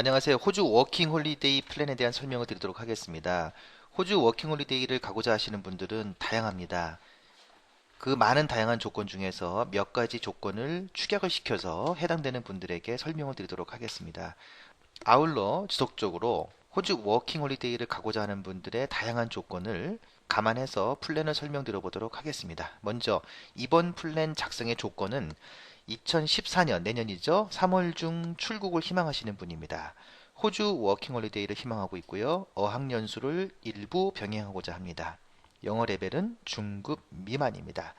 안녕하세요. 호주 워킹 홀리데이 플랜에 대한 설명을 드리도록 하겠습니다. 호주 워킹 홀리데이를 가고자 하시는 분들은 다양합니다. 그 많은 다양한 조건 중에서 몇 가지 조건을 축약을 시켜서 해당되는 분들에게 설명을 드리도록 하겠습니다. 아울러 지속적으로 호주 워킹 홀리데이를 가고자 하는 분들의 다양한 조건을 감안해서 플랜을 설명드려 보도록 하겠습니다. 먼저 이번 플랜 작성의 조건은 2014년 내년이죠. 3월 중 출국을 희망하시는 분입니다. 호주 워킹홀리데이를 희망하고 있고요. 어학연수를 일부 병행하고자 합니다. 영어 레벨은 중급 미만입니다.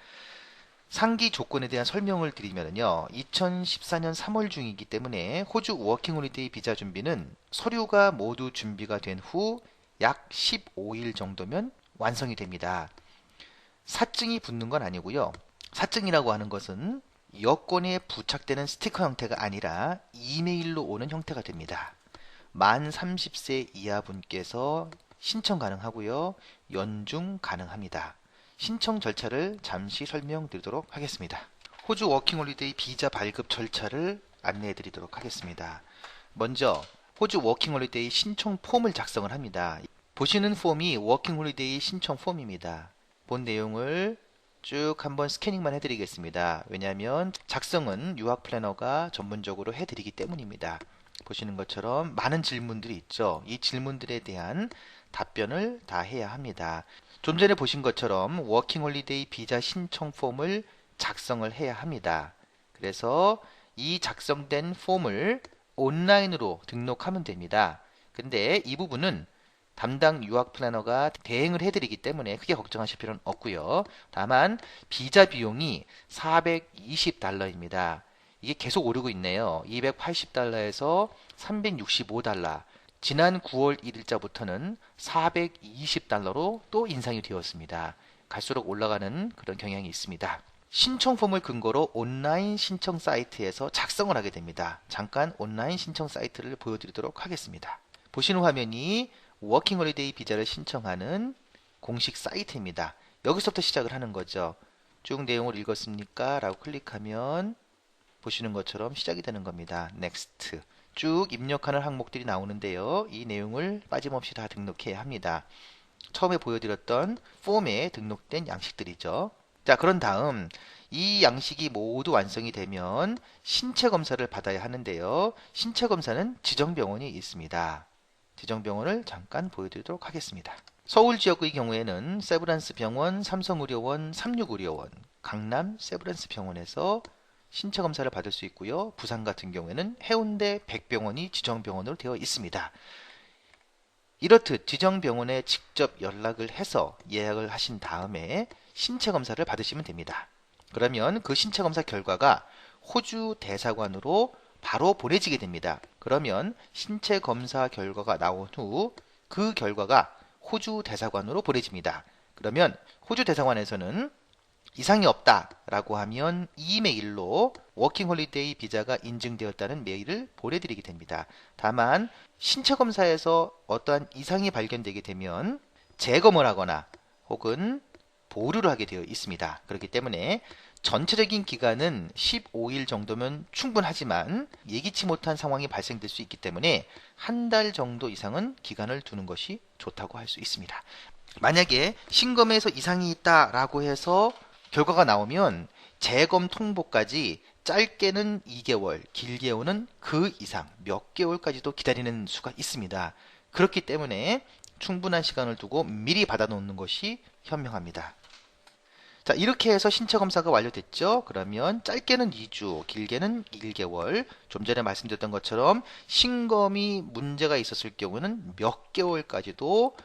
상기 조건에 대한 설명을 드리면요. 2014년 3월 중이기 때문에 호주 워킹홀리데이 비자 준비는 서류가 모두 준비가 된 후 약 15일 정도면 완성이 됩니다. 사증이 붙는 건 아니고요. 사증이라고 하는 것은 여권에 부착되는 스티커 형태가 아니라 이메일로 오는 형태가 됩니다. 만 30세 이하 분께서 신청 가능하고요. 연중 가능합니다. 신청 절차를 잠시 설명드리도록 하겠습니다. 호주 워킹홀리데이 비자 발급 절차를 안내해 드리도록 하겠습니다. 먼저 호주 워킹홀리데이 신청 폼을 작성을 합니다. 보시는 폼이 워킹홀리데이 신청 폼입니다. 본 내용을 쭉 한번 스캐닝만 해드리겠습니다. 왜냐하면 작성은 유학 플래너가 전문적으로 해드리기 때문입니다. 보시는 것처럼 많은 질문들이 있죠. 이 질문들에 대한 답변을 다 해야 합니다. 좀 전에 보신 것처럼 워킹 홀리데이 비자 신청 폼을 작성을 해야 합니다. 그래서 이 작성된 폼을 온라인으로 등록하면 됩니다. 근데 이 부분은 담당 유학 플래너가 대행을 해드리기 때문에 크게 걱정하실 필요는 없고요. 다만 비자 비용이 420달러입니다. 이게 계속 오르고 있네요. 280달러에서 365달러. 지난 9월 1일자부터는 420달러로 또 인상이 되었습니다. 갈수록 올라가는 그런 경향이 있습니다. 신청 폼을 근거로 온라인 신청 사이트에서 작성을 하게 됩니다. 잠깐 온라인 신청 사이트를 보여드리도록 하겠습니다. 보시는 화면이 워킹 홀리데이 비자를 신청하는 공식 사이트입니다. 여기서부터 시작을 하는 거죠. 쭉 내용을 읽었습니까? 라고 클릭하면 보시는 것처럼 시작이 되는 겁니다. Next. 쭉 입력하는 항목들이 나오는데요. 이 내용을 빠짐없이 다 등록해야 합니다. 처음에 보여드렸던 폼에 등록된 양식들이죠. 자, 그런 다음 이 양식이 모두 완성이 되면 신체 검사를 받아야 하는데요. 신체 검사는 지정 병원이 있습니다. 지정병원을 잠깐 보여드리도록 하겠습니다. 서울 지역의 경우에는 세브란스 병원, 삼성의료원, 삼육의료원, 강남 세브란스 병원에서 신체 검사를 받을 수 있고요. 부산 같은 경우에는 해운대 백병원이 지정병원으로 되어 있습니다. 이렇듯 지정병원에 직접 연락을 해서 예약을 하신 다음에 신체 검사를 받으시면 됩니다. 그러면 그 신체 검사 결과가 호주 대사관으로 바로 보내지게 됩니다. 그러면 신체 검사 결과가 나온 후 그 결과가 호주 대사관으로 보내집니다. 그러면 호주 대사관에서는 이상이 없다라고 하면 이메일로 워킹 홀리데이 비자가 인증되었다는 메일을 보내드리게 됩니다. 다만 신체 검사에서 어떠한 이상이 발견되게 되면 재검을 하거나 혹은 보류를 하게 되어 있습니다. 그렇기 때문에 전체적인 기간은 15일 정도면 충분하지만 예기치 못한 상황이 발생될 수 있기 때문에 한 달 정도 이상은 기간을 두는 것이 좋다고 할 수 있습니다. 만약에 신검에서 이상이 있다라고 해서 결과가 나오면 재검 통보까지 짧게는 2개월, 길게는 그 이상 몇 개월까지도 기다리는 수가 있습니다. 그렇기 때문에 충분한 시간을 두고 미리 받아놓는 것이 현명합니다. 자, 이렇게 해서 신체 검사가 완료됐죠? 그러면 짧게는 2주, 길게는 1개월. 좀 전에 말씀드렸던 것처럼 신검이 문제가 있었을 경우는 몇 개월까지도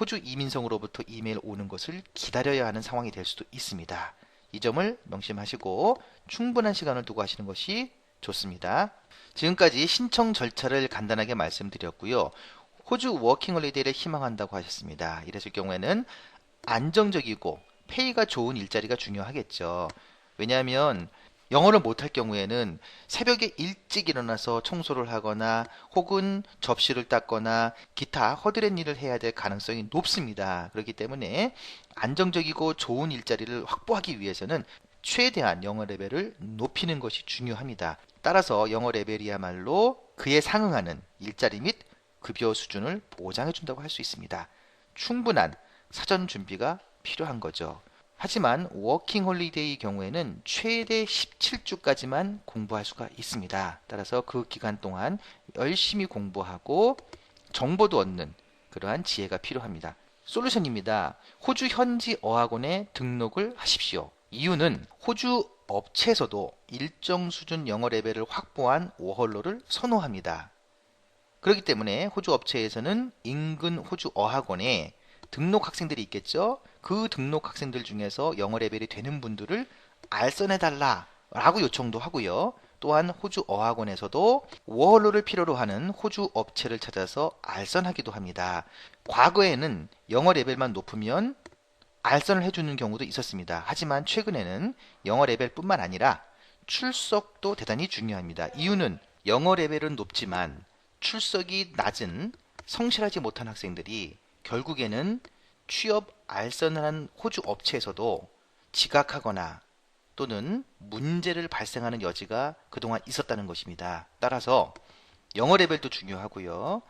호주 이민성으로부터 이메일 오는 것을 기다려야 하는 상황이 될 수도 있습니다. 이 점을 명심하시고 충분한 시간을 두고 하시는 것이 좋습니다. 지금까지 신청 절차를 간단하게 말씀드렸고요. 호주 워킹홀리데이를 희망한다고 하셨습니다. 이랬을 경우에는 안정적이고 페이가 좋은 일자리가 중요하겠죠. 왜냐하면 영어를 못할 경우에는 새벽에 일찍 일어나서 청소를 하거나 혹은 접시를 닦거나 기타 허드렛 일을 해야 될 가능성이 높습니다. 그렇기 때문에 안정적이고 좋은 일자리를 확보하기 위해서는 최대한 영어 레벨을 높이는 것이 중요합니다. 따라서 영어 레벨이야말로 그에 상응하는 일자리 및 급여 수준을 보장해 준다고 할 수 있습니다. 충분한 사전 준비가 필요한 거죠. 하지만 워킹 홀리데이 경우에는 최대 17주까지만 공부할 수가 있습니다. 따라서 그 기간 동안 열심히 공부하고 정보도 얻는 그러한 지혜가 필요합니다. 솔루션입니다. 호주 현지 어학원에 등록을 하십시오. 이유는 호주 업체에서도 일정 수준 영어 레벨을 확보한 워홀로를 선호합니다. 그렇기 때문에 호주 업체에서는 인근 호주 어학원에 등록 학생들이 있겠죠. 그 등록 학생들 중에서 영어 레벨이 되는 분들을 알선해달라 라고 요청도 하고요. 또한 호주 어학원에서도 워홀로를 필요로 하는 호주 업체를 찾아서 알선하기도 합니다. 과거에는 영어 레벨만 높으면 알선을 해주는 경우도 있었습니다. 하지만 최근에는 영어 레벨뿐만 아니라 출석도 대단히 중요합니다. 이유는 영어 레벨은 높지만 출석이 낮은 성실하지 못한 학생들이 결국에는 취업 알선을 한 호주 업체에서도 지각하거나 또는 문제를 발생하는 여지가 그동안 있었다는 것입니다. 따라서 영어 레벨도 중요하고요.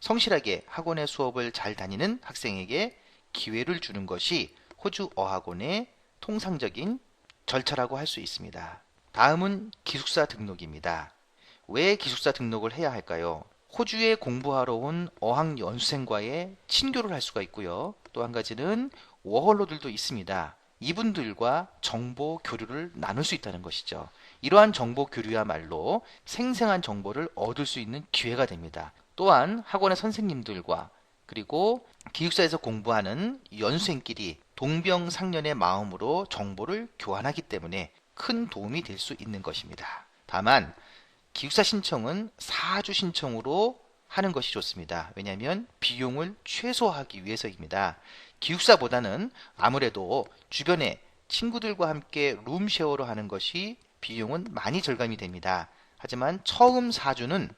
성실하게 학원의 수업을 잘 다니는 학생에게 기회를 주는 것이 호주 어학원의 통상적인 절차라고 할 수 있습니다. 다음은 기숙사 등록입니다. 왜 기숙사 등록을 해야 할까요? 호주에 공부하러 온 어학 연수생과의 친교를 할 수가 있고요. 또 한 가지는 워홀로들도 있습니다. 이분들과 정보 교류를 나눌 수 있다는 것이죠. 이러한 정보 교류야말로 생생한 정보를 얻을 수 있는 기회가 됩니다. 또한 학원의 선생님들과 그리고 기숙사에서 공부하는 연수생끼리 동병상련의 마음으로 정보를 교환하기 때문에 큰 도움이 될 수 있는 것입니다. 다만 기숙사 신청은 4주 신청으로 하는 것이 좋습니다. 왜냐하면 비용을 최소화하기 위해서입니다. 기숙사보다는 아무래도 주변에 친구들과 함께 룸쉐어로 하는 것이 비용은 많이 절감이 됩니다. 하지만 처음 4주는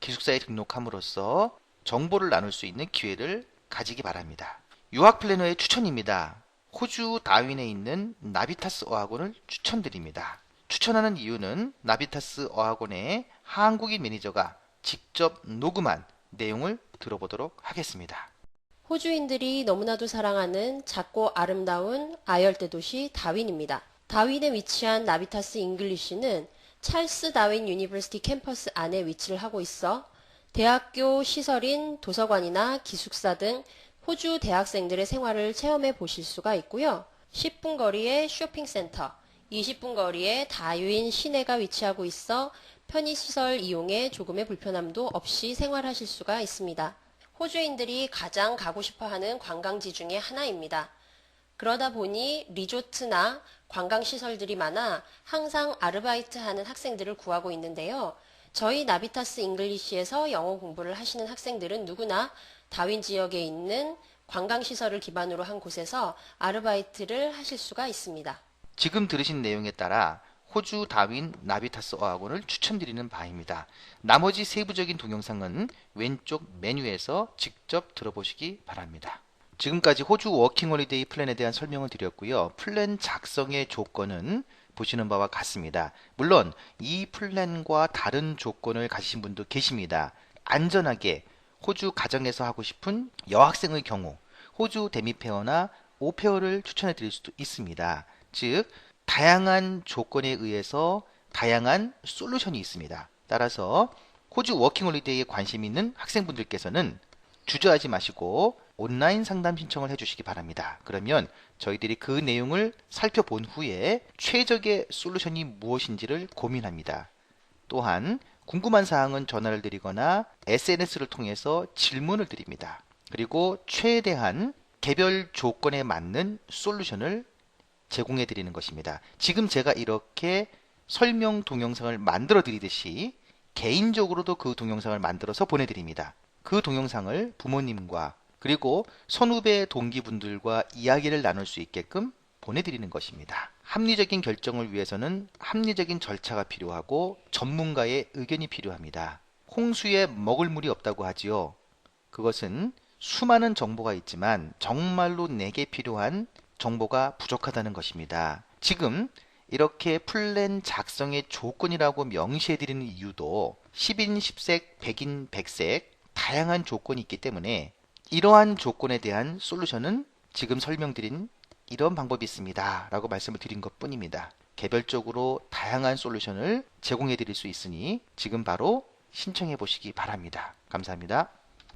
기숙사에 등록함으로써 정보를 나눌 수 있는 기회를 가지기 바랍니다. 유학 플래너의 추천입니다. 호주 다윈에 있는 나비타스 어학원을 추천드립니다. 추천하는 이유는 나비타스 어학원의 한국인 매니저가 직접 녹음한 내용을 들어보도록 하겠습니다. 호주인들이 너무나도 사랑하는 작고 아름다운 아열대 도시 다윈입니다. 다윈에 위치한 나비타스 잉글리쉬는 찰스 다윈 유니버시티 캠퍼스 안에 위치를 하고 있어 대학교 시설인 도서관이나 기숙사 등 호주 대학생들의 생활을 체험해 보실 수가 있고요. 10분 거리의 쇼핑센터, 20분 거리에 다윈 시내가 위치하고 있어 편의시설 이용에 조금의 불편함도 없이 생활하실 수가 있습니다. 호주인들이 가장 가고 싶어 하는 관광지 중에 하나입니다. 그러다 보니 리조트나 관광시설들이 많아 항상 아르바이트 하는 학생들을 구하고 있는데요. 저희 나비타스 잉글리시에서 영어 공부를 하시는 학생들은 누구나 다윈 지역에 있는 관광시설을 기반으로 한 곳에서 아르바이트를 하실 수가 있습니다. 지금 들으신 내용에 따라 호주 다윈 나비타스 어학원을 추천드리는 바입니다. 나머지 세부적인 동영상은 왼쪽 메뉴에서 직접 들어보시기 바랍니다. 지금까지 호주 워킹홀리데이 플랜에 대한 설명을 드렸고요. 플랜 작성의 조건은 보시는 바와 같습니다. 물론 이 플랜과 다른 조건을 가지신 분도 계십니다. 안전하게 호주 가정에서 하고 싶은 여학생의 경우 호주 데미페어나 오페어를 추천해 드릴 수도 있습니다. 즉 다양한 조건에 의해서 다양한 솔루션이 있습니다. 따라서 호주 워킹홀리데이에 관심 있는 학생분들께서는 주저하지 마시고 온라인 상담 신청을 해주시기 바랍니다. 그러면 저희들이 그 내용을 살펴본 후에 최적의 솔루션이 무엇인지를 고민합니다. 또한 궁금한 사항은 전화를 드리거나 SNS를 통해서 질문을 드립니다. 그리고 최대한 개별 조건에 맞는 솔루션을 제공해 드리는 것입니다. 지금 제가 이렇게 설명 동영상을 만들어 드리듯이 개인적으로도 그 동영상을 만들어서 보내드립니다. 그 동영상을 부모님과 그리고 선후배 동기분들과 이야기를 나눌 수 있게끔 보내드리는 것입니다. 합리적인 결정을 위해서는 합리적인 절차가 필요하고 전문가의 의견이 필요합니다. 홍수에 먹을 물이 없다고 하지요. 그것은 수많은 정보가 있지만 정말로 내게 필요한 정보가 부족하다는 것입니다. 지금 이렇게 플랜 작성의 조건이라고 명시해 드리는 이유도 10인 10색, 100인 100색 다양한 조건이 있기 때문에 이러한 조건에 대한 솔루션은 지금 설명드린 이런 방법이 있습니다. 라고 말씀을 드린 것 뿐입니다. 개별적으로 다양한 솔루션을 제공해 드릴 수 있으니 지금 바로 신청해 보시기 바랍니다. 감사합니다.